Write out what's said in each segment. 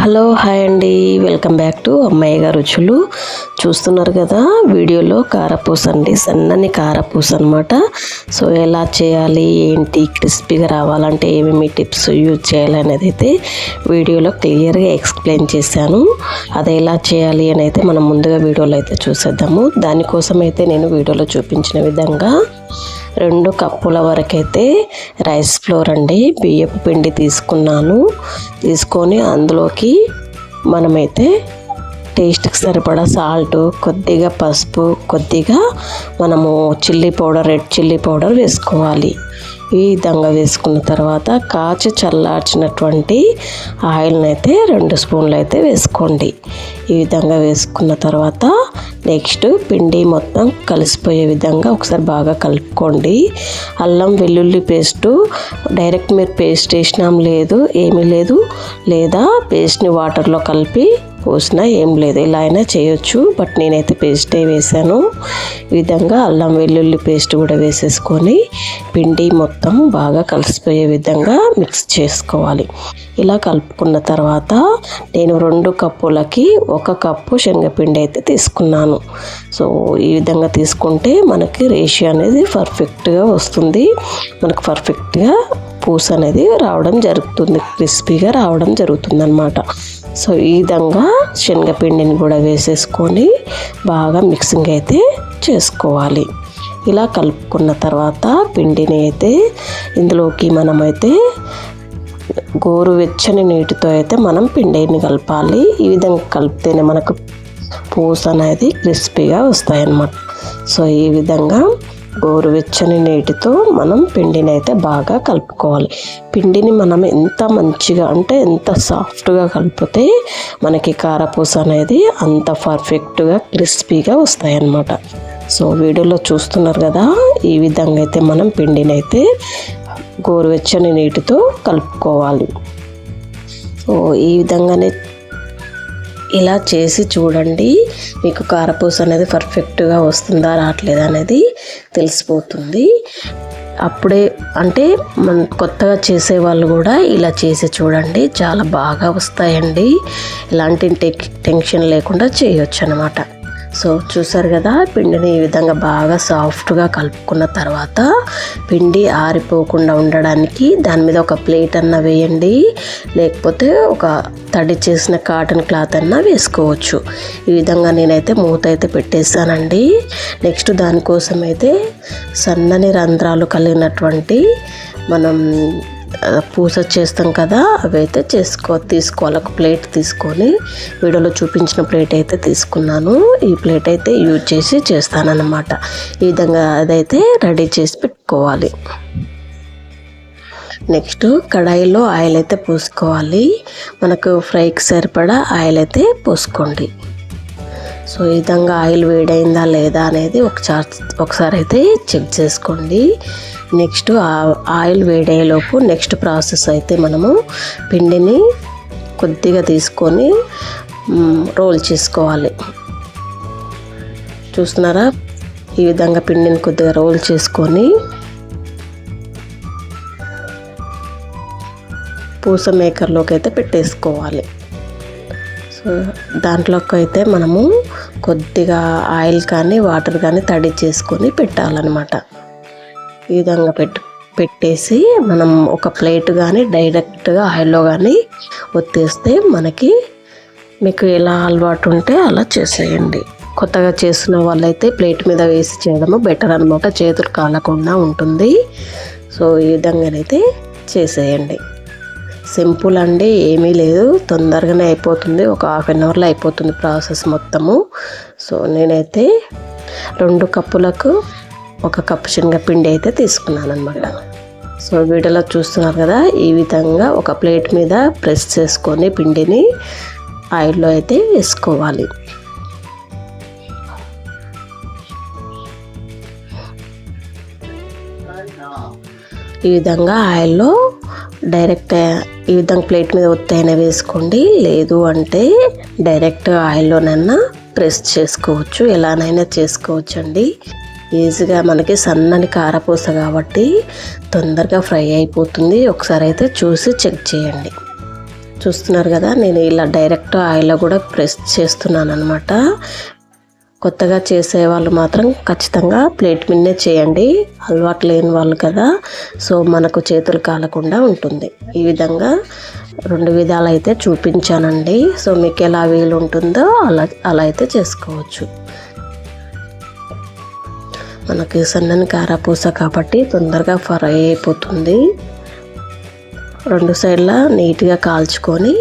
Hello hi అండి. Welcome back to అమ్మాయి గారు రుచులు. చూస్తున్నారు కదా వీడియోలో కారపూస అండి. సన్నని కారపూస అనమాట సో ఎలా చేయాలి ఏంటి క్రిస్పీగా రావాలంటే ఏమేమి టిప్స్ యూజ్ చేయాలి అనేది అయితే వీడియోలో క్లియర్గా ఎక్స్ప్లెయిన్ చేశాను. అది ఎలా చేయాలి అని అయితే మనం ముందుగా వీడియోలో అయితే చూసేద్దాము. దానికోసం అయితే నేను వీడియోలో చూపించిన విధంగా రెండు కప్పుల వరకైతే రైస్ ఫ్లోర్ అండి. బియ్యపు పిండి తీసుకున్నాను. తీసుకొని అందులోకి మనమైతే టేస్ట్కి సరిపడా సాల్ట్ కొద్దిగా పసుపు కొద్దిగా మనము chilli powder red chilli powder వేసుకోవాలి. ఈ విధంగా వేసుకున్న తర్వాత కాచి చల్లార్చినటువంటి ఆయిల్ని అయితే రెండు స్పూన్లు అయితే వేసుకోండి. ఈ విధంగా వేసుకున్న తర్వాత నెక్స్ట్ పిండి మొత్తం కలిసిపోయే విధంగా ఒకసారి బాగా కలుపుకోండి. అల్లం వెల్లుల్లి పేస్టు డైరెక్ట్ మీరు పేస్ట్ వేసినాం లేదు ఏమీ లేదు. లేదా పేస్ట్ని వాటర్లో కలిపి పోసినా ఏం లేదు. ఇలా అయినా చేయొచ్చు. బట్ నేనైతే పేస్టే వేసాను. ఈ విధంగా అల్లం వెల్లుల్లి పేస్ట్ కూడా వేసేసుకొని పిండి మొత్తం బాగా కలిసిపోయే విధంగా మిక్స్ చేసుకోవాలి. ఇలా కలుపుకున్న తర్వాత నేను రెండు కప్పులకి ఒక కప్పు శనగపిండి అయితే తీసుకున్నాను. సో ఈ విధంగా తీసుకుంటే మనకి రేషియో అనేది పర్ఫెక్ట్గా వస్తుంది. మనకు పర్ఫెక్ట్గా పూస అనేది రావడం జరుగుతుంది. క్రిస్పీగా రావడం జరుగుతుంది అనమాట సో ఈ విధంగా శనగపిండిని కూడా వేసేసుకొని బాగా మిక్సింగ్ అయితే చేసుకోవాలి. ఇలా కలుపుకున్న తర్వాత పిండిని అయితే ఇందులోకి మనమైతే గోరువెచ్చని నీటితో అయితే మనం పిండిని కలపాలి. ఈ విధంగా కలిపితేనే మనకు పూస అనేది క్రిస్పీగా వస్తాయన్నమాట. సో ఈ విధంగా గోరువెచ్చని నీటితో మనం పిండిని అయితే బాగా కలుపుకోవాలి. పిండిని మనం ఎంత మంచిగా అంటే ఎంత సాఫ్ట్గా కలిపితే మనకి కారపూస అనేది అంత పర్ఫెక్ట్గా క్రిస్పీగా వస్తాయన్నమాట. సో వీడియోలో చూస్తున్నారు కదా ఈ విధంగా అయితే మనం పిండిని అయితే గోరువెచ్చని నీటితో కలుపుకోవాలి. సో ఈ విధంగానే ఇలా చేసి చూడండి. మీకు కారపూస అనేది పర్ఫెక్ట్గా వస్తుందా రావట్లేదా అనేది తెలిసిపోతుంది. అప్పుడే అంటే మన కొత్తగా చేసే వాళ్ళు కూడా ఇలా చేసి చూడండి. చాలా బాగా వస్తాయండి. ఎలాంటి టెక్ టెన్షన్ లేకుండా చేయొచ్చు అనమాట సో చూసారు కదా పిండిని ఈ విధంగా బాగా సాఫ్ట్గా కలుపుకున్న తర్వాత పిండి ఆరిపోకుండా ఉండడానికి దాని మీద ఒక ప్లేట్ అన్న వేయండి. లేకపోతే ఒక తడి చేసిన కాటన్ క్లాత్ అన్నా వేసుకోవచ్చు. ఈ విధంగా నేనైతే మూత అయితే పెట్టేశానండి. నెక్స్ట్ దానికోసం అయితే సన్నని రంధ్రాలు కలిగినటువంటి మనం పూస చేస్తాం కదా అవి అయితే చేసుకో తీసుకోవాలి. ఒక ప్లేట్ తీసుకొని వీడియోలో చూపించిన ప్లేట్ అయితే తీసుకున్నాను. ఈ ప్లేట్ అయితే యూజ్ చేసి చేస్తానన్నమాట. ఈ విధంగా అదైతే రెడీ చేసి పెట్టుకోవాలి. నెక్స్ట్ కడాయిలో ఆయిల్ అయితే పోసుకోవాలి. మనకు ఫ్రైకి సరిపడా ఆయిల్ అయితే పోసుకోండి. సో ఈ విధంగా ఆయిల్ వేడైందా లేదా అనేది ఒకసారి ఒకసారి అయితే చెక్ చేసుకోండి. నెక్స్ట్ ఆయిల్ వేడయ్యేలోపు నెక్స్ట్ ప్రాసెస్ అయితే మనము పిండిని కొద్దిగా తీసుకొని రోల్ చేసుకోవాలి. చూస్తున్నారా? ఈ విధంగా పిండిని కొద్దిగా రోల్ చేసుకొని పూస మేకర్లోకి అయితే పెట్టేసుకోవాలి. దాంట్లోకి అయితే మనము కొద్దిగా ఆయిల్ కానీ వాటర్ కానీ తడి చేసుకొని పెట్టాలన్నమాట. ఈ విధంగా పెట్టు పెట్టేసి మనం ఒక ప్లేట్ కానీ డైరెక్ట్గా ఆయిల్లో కానీ ఒత్తేస్తే మనకి మీకు ఎలా అలవాటు ఉంటే అలా చేసేయండి. కొత్తగా చేసిన వాళ్ళైతే ప్లేట్ మీద వేసి చేయడము బెటర్ అనమాట చేతులు కాలకుండా ఉంటుంది. సో ఈ విధంగానైతే చేసేయండి. సింపుల్ అండి ఏమీ లేదు. తొందరగానే అయిపోతుంది. ఒక హాఫ్ అన్ అవర్లో అయిపోతుంది ప్రాసెస్ మొత్తము. సో నేనైతే రెండు కప్పులకు ఒక కప్పు శనగపిండి అయితే తీసుకున్నాను అనమాట సో వీడియోలో చూస్తున్నారు కదా ఈ విధంగా ఒక ప్లేట్ మీద ప్రెస్ చేసుకొని పిండిని ఆయిల్లో అయితే వేసుకోవాలి. ఈ విధంగా ఆయిల్లో డైరెక్ట్ ఈ విధంగా ప్లేట్ మీద ఒత్తైనా వేసుకోండి. లేదు అంటే డైరెక్ట్ ఆయిల్లోనైనా ప్రెస్ చేసుకోవచ్చు. ఎలానైనా చేసుకోవచ్చు అండి ఈజీగా మనకి సన్నని కారపూస కాబట్టి తొందరగా ఫ్రై అయిపోతుంది. ఒకసారి అయితే చూసి చెక్ చేయండి. చూస్తున్నారు కదా నేను ఇలా డైరెక్ట్ ఆయిల్లో కూడా ప్రెస్ చేస్తున్నాను అనమాట కొత్తగా చేసే వాళ్ళు మాత్రం ఖచ్చితంగా ప్లేట్ మిన్నే చేయండి. అలవాటు లేని వాళ్ళు కదా. సో మనకు చేతులు కాలకుండా ఉంటుంది. ఈ విధంగా రెండు విధాలు అయితే చూపించానండి. సో మీకు ఎలా వీలు ఉంటుందో అలా అలా అయితే చేసుకోవచ్చు. మనకి సన్నని కారపూస కాబట్టి తొందరగా ఫ్రై అయిపోతుంది. రెండు సైడ్ల నీట్గా కాల్చుకొని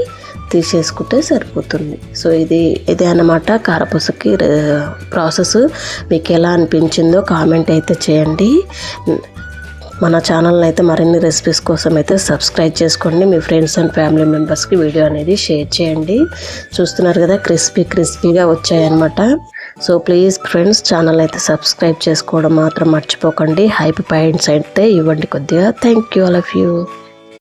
తీసేసుకుంటే సరిపోతుంది. సో ఇది ఇదే అన్నమాట కారపూసకి ప్రాసెస్. మీకు ఎలా అనిపించిందో కామెంట్ అయితే చేయండి. మన ఛానల్ని అయితే మరిన్ని రెసిపీస్ కోసం అయితే సబ్స్క్రైబ్ చేసుకోండి. మీ ఫ్రెండ్స్ అండ్ ఫ్యామిలీ మెంబర్స్కి వీడియో అనేది షేర్ చేయండి. చూస్తున్నారు కదా క్రిస్పీ క్రిస్పీగా వచ్చాయన్నమాట. సో ప్లీజ్ ఫ్రెండ్స్ ఛానల్ అయితే సబ్స్క్రైబ్ చేసుకోవడం మాత్రం మర్చిపోకండి. హైప్ పాయింట్స్ అయితే ఇవ్వండి కొద్దిగా. Thank you all of you.